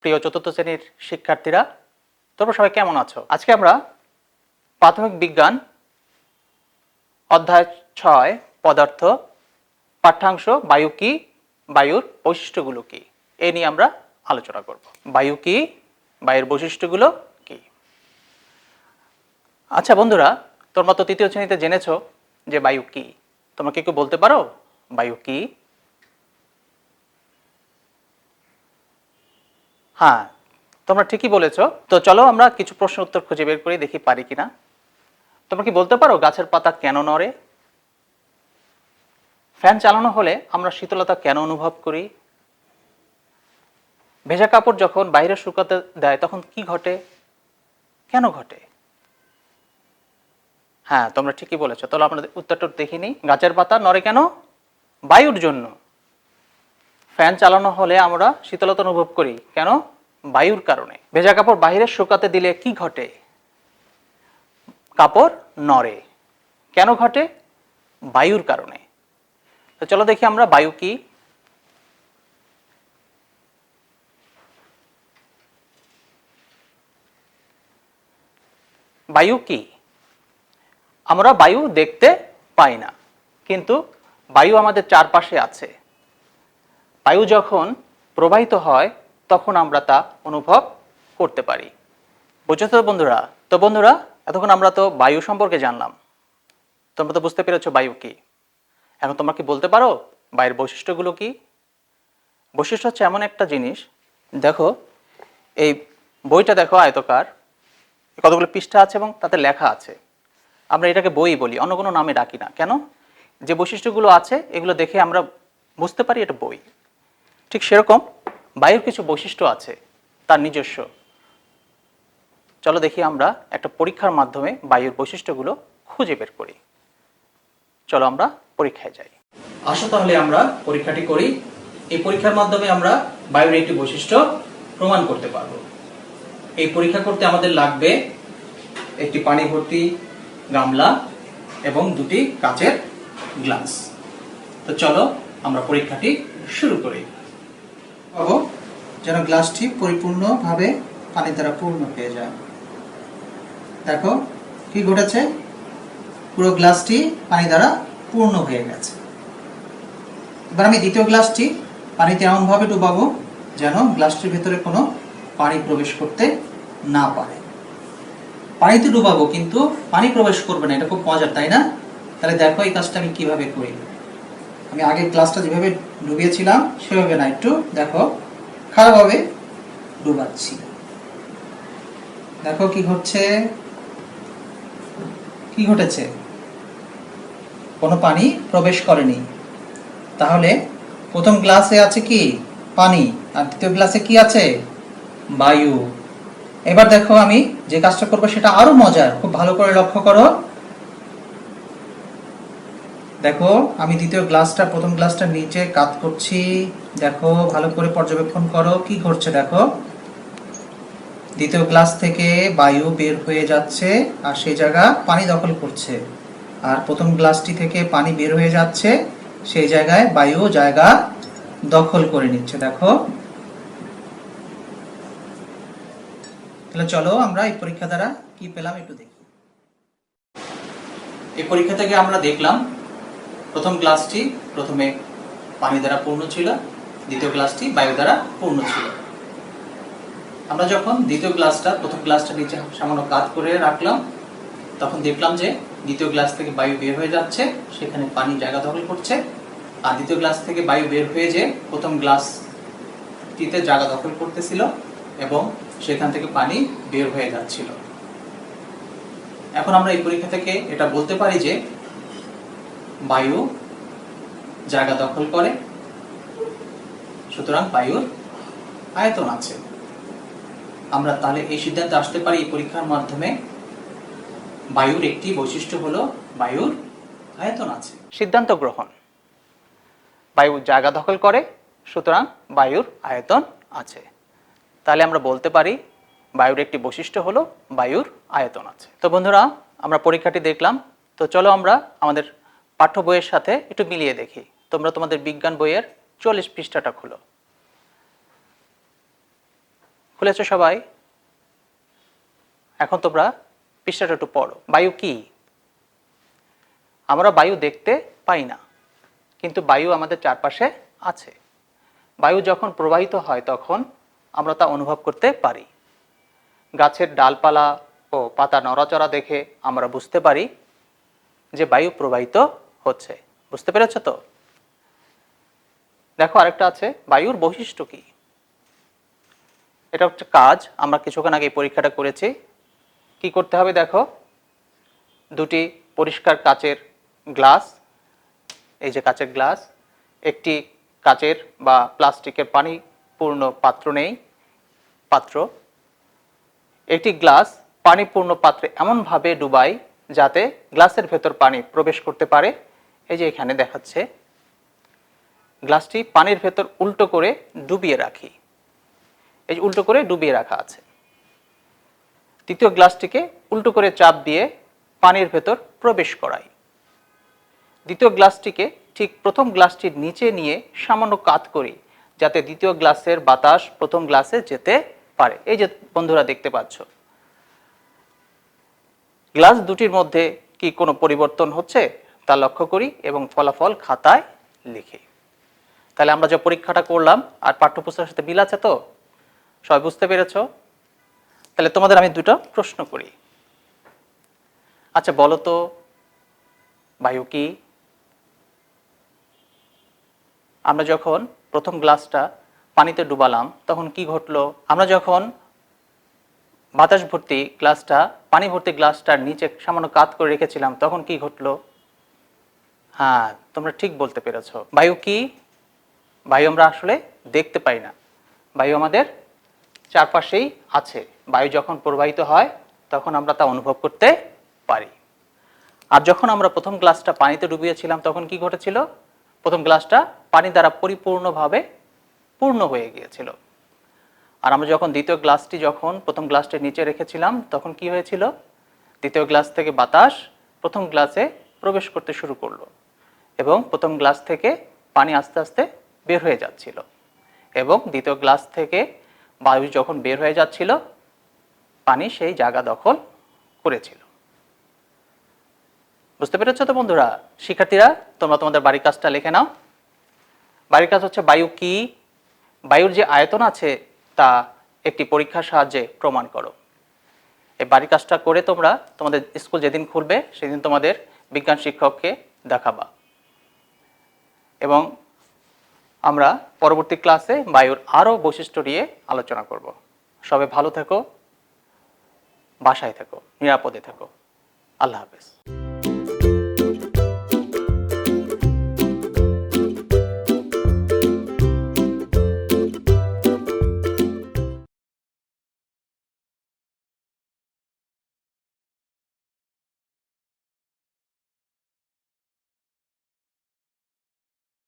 প্রিয় চতুর্থ শ্রেণির শিক্ষার্থীরা, তোমরা সবাই কেমন আছো? আজকে আমরা প্রাথমিক বিজ্ঞান অধ্যায় ছয়, পদার্থ, পাঠ্যাংশ, বায়ু কি, বায়ুর বৈশিষ্ট্যগুলো কি? এ নিয়ে আমরা আলোচনা করব। বায়ু কি, বায়ুর বৈশিষ্ট্যগুলো কি? আচ্ছা বন্ধুরা, তোমরা তো তৃতীয় শ্রেণীতে জেনেছো যে বায়ু কি। তোমরা কি একটু বলতে পারো? বায়ু কি হ্যাঁ তোমরা ঠিকই বলেছ। তো চলো আমরা কিছু প্রশ্ন উত্তর খুঁজে বের করি, দেখি পারি কিনা। তোমরা কি বলতে পারো গাছের পাতা কেন নড়ে? ফ্যান চালানো হলে আমরা শীতলতা কেন অনুভব করি? ভেজা কাপড় যখন বাইরে শুকাতে দেয়, তখন কি ঘটে? কেন ঘটে? হ্যাঁ তোমরা ঠিকই বলেছ। তাহলে আপনাদের উত্তরটা দেখিনি গাছের পাতা নড়ে কেন? বায়ুর জন্য। ফ্যান চালানো হলে আমরা শীতলতা অনুভব করি। কেন? বায়ুর কারণে। ভেজা কাপড় বাইরে শুকাতে দিলে কি ঘটে? কাপড় নড়ে। কেন ঘটে? বায়ুর কারণে। তো চলো দেখি আমরা বায়ু কি? বায়ু কি? আমরা বায়ু দেখতে পাই না, কিন্তু বায়ু আমাদের চারপাশে আছে। বায়ু যখন প্রবাহিত হয় তখন আমরা তা অনুভব করতে পারি। বুঝছ তো বন্ধুরা? তো বন্ধুরা, এতক্ষণ আমরা তো বায়ু সম্পর্কে জানলাম। তোমরা তো বুঝতে পেরেছ বায়ু কি। এখন তোমরা কি বলতে পারো বায়ুর বৈশিষ্ট্যগুলো কি? বৈশিষ্ট্য হচ্ছে এমন একটা জিনিস, দেখো, এই বইটা দেখো, আয়তকার, কতগুলো পৃষ্ঠা আছে এবং তাতে লেখা আছে। আমরা এটাকে বই বলি, অন্য কোনো নামে ডাকি না। কেন? যে বৈশিষ্ট্যগুলো আছে, এগুলো দেখে আমরা বুঝতে পারি এটা বই। ঠিক সেরকম বায়ুর কিছু বৈশিষ্ট্য আছে, তার নিজস্ব। চলো দেখি আমরা একটা পরীক্ষার মাধ্যমে বায়ুর বৈশিষ্ট্যগুলো খুঁজে বের করি। চলো আমরা পরীক্ষায় যাই। আসো তাহলে আমরা পরীক্ষাটি করি। এই পরীক্ষার মাধ্যমে আমরা বায়ুর একটি বৈশিষ্ট্য প্রমাণ করতে পারব। এই পরীক্ষা করতে আমাদের লাগবে একটি পানি ভর্তি গামলা এবং দুটি কাচের গ্লাস। তো চলো আমরা পরীক্ষাটি শুরু করি। যেন গ্লাসটি পরিপূর্ণভাবে পানি দ্বারা পূর্ণ হয়ে যায়। দেখো, কি ঘটেছে? পুরো গ্লাসটি পানি দ্বারা পূর্ণ হয়ে গেছে। এবার আমি দ্বিতীয় গ্লাসটি পানিতে এমনভাবে ডুবাবো যেন গ্লাসটির ভেতরে কোনো পানি প্রবেশ করতে না পারে। পানিতে ডুবাবো, কিন্তু পানি প্রবেশ করবে না, এটা খুব মজার, তাই না? তাহলে দেখো এই কাজটা আমি কীভাবে করি। আমি আগের গ্লাসটা যেভাবে ডুবিয়েছিলাম, সেভাবে না, একটু দেখো। খারাপভাবে ডুবাচ্ছি দেখো কি ঘটছে। কি ঘটেছে? কোনো পানি প্রবেশ করেনি। তাহলে প্রথম গ্লাসে আছে কি? পানি। আর দ্বিতীয় গ্লাসে কি আছে? বায়ু। এবার দেখো আমি যে কাজটা করব সেটা আরও মজার। খুব ভালো করে লক্ষ্য করো। দেখো, আমি দ্বিতীয় গ্লাসটা, প্রথম গ্লাসটা নিচে কাত করছি। দেখো, ভালো করে পর্যবেক্ষণ করো, কি ঘটছে দেখো? দ্বিতীয় গ্লাস থেকে বায়ু বের হয়ে যাচ্ছে আর সেই জায়গা পানি দখল করছে। আর প্রথম গ্লাসটি থেকে পানি বের হয়ে যাচ্ছে, সেই জায়গায় বায়ু জায়গা দখল করে নিচ্ছে, দেখো। তাহলে চলো আমরা এই পরীক্ষা দ্বারা কি পেলাম একটু দেখি। এই পরীক্ষা থেকে আমরা দেখলাম, প্রথম গ্লাসটি প্রথমে পানি দ্বারা পূর্ণ ছিল দ্বিতীয় গ্লাসটি বায়ু দ্বারা পূর্ণ ছিল। আমরা যখন দ্বিতীয় গ্লাসটা প্রথম গ্লাসটা নিচে সামান্য কাত করে রাখলাম, তখন দেখলাম যে দ্বিতীয় গ্লাস থেকে বায়ু বের হয়ে যাচ্ছে, সেখানে পানি জায়গা দখল করছে। আর দ্বিতীয় গ্লাস থেকে বায়ু বের হয়ে যে প্রথম গ্লাসটিতে জায়গা দখল করতেছিল এবং সেখান থেকে পানি বের হয়ে যাচ্ছিল। এখন আমরা এই পরীক্ষা থেকে এটা বলতে পারি যে বায়ু জায়গা দখল করে সুতরাং বায়ুর আয়তন আছে। আমরা তাহলে এই সিদ্ধান্তে আসতে পারি পরীক্ষার মাধ্যমে বায়ুর একটি বৈশিষ্ট্য হলো বায়ুর আয়তন আছে। সিদ্ধান্ত গ্রহণ। বায়ু জায়গা দখল করে, সুতরাং বায়ুর আয়তন আছে। তাহলে আমরা বলতে পারি, বায়ুর একটি বৈশিষ্ট্য হলো বায়ুর আয়তন আছে। তো বন্ধুরা, আমরা পরীক্ষাটি দেখলাম। তো চলো আমরা আমাদের পাঠ্য বইয়ের সাথে একটু মিলিয়ে দেখি। তোমরা তোমাদের বিজ্ঞান বইয়ের চল্লিশ পৃষ্ঠাটা খুলো। খুলেছো সবাই? এখন তোমরা পৃষ্ঠাটা একটু পড়ো। বায়ু কি? আমরা বায়ু দেখতে পাই না, কিন্তু বায়ু আমাদের চারপাশে আছে। বায়ু যখন প্রবাহিত হয় তখন আমরা তা অনুভব করতে পারি। গাছের ডালপালা ও পাতা নড়াচড়া দেখে আমরা বুঝতে পারি যে বায়ু প্রবাহিত হচ্ছে। বুঝতে পেরেছ তো? দেখো আরেকটা আছে, বায়ুর বৈশিষ্ট্য কি? এটা হচ্ছে কাজ। আমরা কিছুক্ষণ আগে পরীক্ষাটা করেছি। কি করতে হবে দেখো? দুটি পরিষ্কার কাচের গ্লাস, এই যে কাচের গ্লাস, একটি কাচের বা প্লাস্টিকের পানি পূর্ণ পাত্র নেই, পাত্র। একটি গ্লাস পানিপূর্ণ পাত্রে এমনভাবে ডুবাই যাতে গ্লাসের ভেতর পানি প্রবেশ করতে পারে। এই যে এখানে দেখাচ্ছে। গ্লাসটি পানির ভেতর উল্টো করে ডুবিয়ে রাখি। এই যে উল্টো করে ডুবিয়ে রাখা আছে। দ্বিতীয় গ্লাসটিকে উল্টো করে চাপ দিয়ে পানির ভেতর প্রবেশ করাই। দ্বিতীয় গ্লাসটিকে ঠিক প্রথম গ্লাসটির নিচে নিয়ে সামান্য কাত করি, যাতে দ্বিতীয় গ্লাসের বাতাস প্রথম গ্লাসে যেতে পারে। এই যে বন্ধুরা দেখতে পাচ্ছ। গ্লাস দুটির মধ্যে কি কোনো পরিবর্তন হচ্ছে তা লক্ষ্য করি এবং ফলাফল খাতায় লিখি। তাহলে আমরা যে পরীক্ষাটা করলাম, আর পাঠ্যপুস্তকের সাথে মিল আছে তো? সবাই বুঝতে পেরেছ? তাহলে তোমাদের আমি দুটো প্রশ্ন করি। আচ্ছা বলো তো, বায়ু কি? আমরা যখন প্রথম গ্লাসটা পানিতে ডুবালাম, তখন কি ঘটলো? আমরা যখন বাতাস ভর্তি গ্লাসটা, পানি ভর্তি গ্লাসটার নিচে সামান্য কাত করে রেখেছিলাম, তখন কি ঘটলো? হ্যাঁ তোমরা ঠিক বলতে পেরেছ। বায়ু কি? বায়ু আমরা আসলে দেখতে পাই না। বায়ু আমাদের চারপাশেই আছে। বায়ু যখন প্রবাহিত হয়, তখন আমরা তা অনুভব করতে পারি। আর যখন আমরা প্রথম গ্লাসটা পানিতে ডুবিয়েছিলাম, তখন কি ঘটেছিল? প্রথম গ্লাসটা পানি দ্বারা পরিপূর্ণভাবে পূর্ণ হয়ে গিয়েছিল। আর আমরা যখন দ্বিতীয় গ্লাসটি যখন প্রথম গ্লাসটির নিচে রেখেছিলাম, তখন কি হয়েছিল? দ্বিতীয় গ্লাস থেকে বাতাস প্রথম গ্লাসে প্রবেশ করতে শুরু করল এবং প্রথম গ্লাস থেকে পানি আস্তে আস্তে বের হয়ে যাচ্ছিল এবং দ্বিতীয় গ্লাস থেকে বায়ু যখন বের হয়ে যাচ্ছিল, পানি সেই জায়গা দখল করেছিল। বুঝতে পেরেছ তো বন্ধুরা? শিক্ষার্থীরা, তোমরা তোমাদের বাড়ির কাজটা লিখে নাও। বাড়ির কাজ হচ্ছে বায়ু কি? বায়ুর যে আয়তন আছে, তা একটি পরীক্ষার সাহায্যে প্রমাণ করো। এই বাড়ির কাজটা করে তোমরা তোমাদের স্কুল যেদিন খুলবে, সেদিন তোমাদের বিজ্ঞান শিক্ষককে দেখাবা। এবং আমরা পরবর্তী ক্লাসে বায়ুর আরও বৈশিষ্ট্য নিয়ে আলোচনা করব। সবে ভালো থেকো, বাসায় থেকো, নিরাপদে থেকো। আল্লাহ হাফেজ।